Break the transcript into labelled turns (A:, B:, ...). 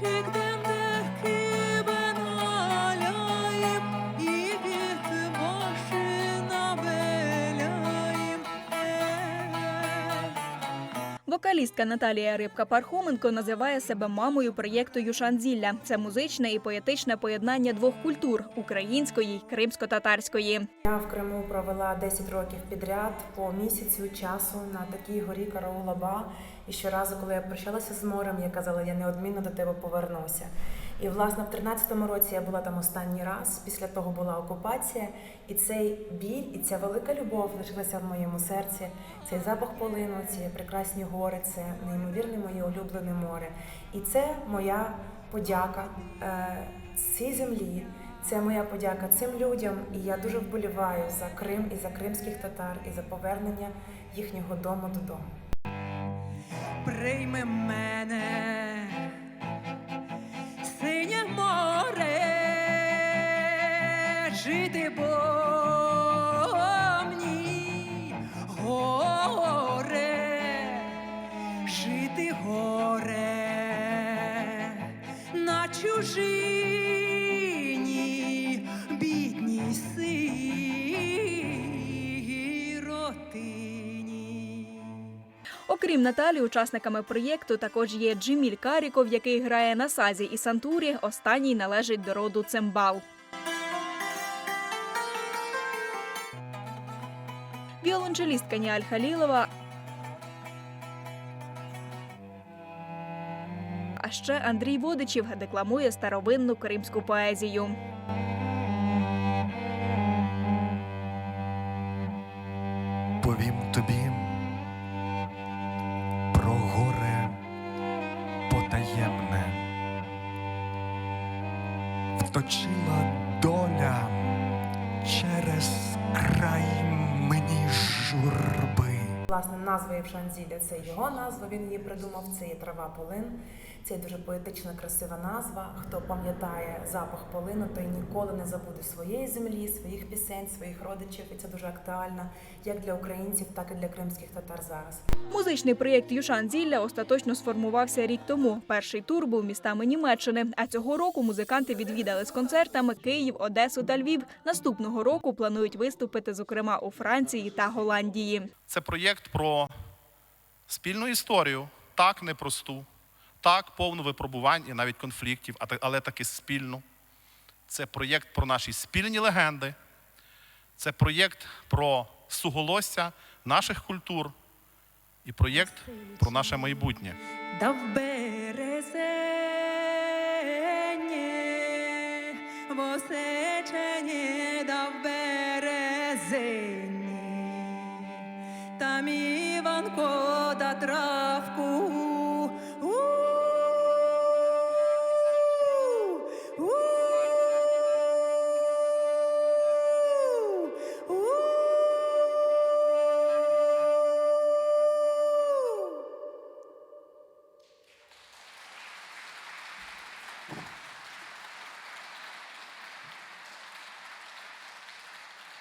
A: Check the
B: Вокалістка Наталія Рибка Пархоменко називає себе мамою проєкту Юшанзілля. Це музичне і поетичне поєднання двох культур української й кримсько-татарської.
C: Я в Криму провела 10 років підряд по місяцю часу на такій горі Караулаба. І щоразу, коли я прощалася з морем, я казала, я неодмінно до тебе повернуся. І власне в 13-му році я була там останній раз. Після того була окупація, і цей біль, і ця велика любов лишилася в моєму серці. Цей запах полину, ці прекрасні гори, це неймовірне моє улюблене море. І це моя подяка е, цій землі. Це моя подяка цим людям, і я дуже вболіваю за Крим і за кримських татар, і за повернення їхнього дому додому.
A: Прийми мене, жити бо мені горе, жити горе на чужині бідній сиротині.
B: Окрім Наталі, учасниками проєкту також є Джиміль Каріков, який грає на сазі і сантурі. Останній належить до роду цимбал. Віолончелістка Ніаль Халілова. А ще Андрій Водичів декламує старовинну кримську поезію.
D: Повім тобі про горе потаємне. Вточила доля через край мені журби.
C: Власне, назва Євшанзіля це його назва. Він її придумав. Це є трава полин. Це є дуже поетична, красива назва. Хто пам'ятає запах полину, той ніколи не забуде своєї землі, своїх пісень, своїх родичів. І це дуже актуально як для українців, так і для кримських татар зараз.
B: Музичний проєкт Юшан Зілля остаточно сформувався рік тому. Перший тур був містами Німеччини. А цього року музиканти відвідали з концертами Київ, Одесу та Львів. Наступного року планують виступити, зокрема у Франції та Голландії.
E: Це проєкт про спільну історію, так непросту, так повну випробувань і навіть конфліктів, але таки спільну. Це проєкт про наші спільні легенди. Це проєкт про суголосся наших культур і проєкт про наше майбутнє.
A: Да в березені, в осечені, да в березені, нам Іванко да травку.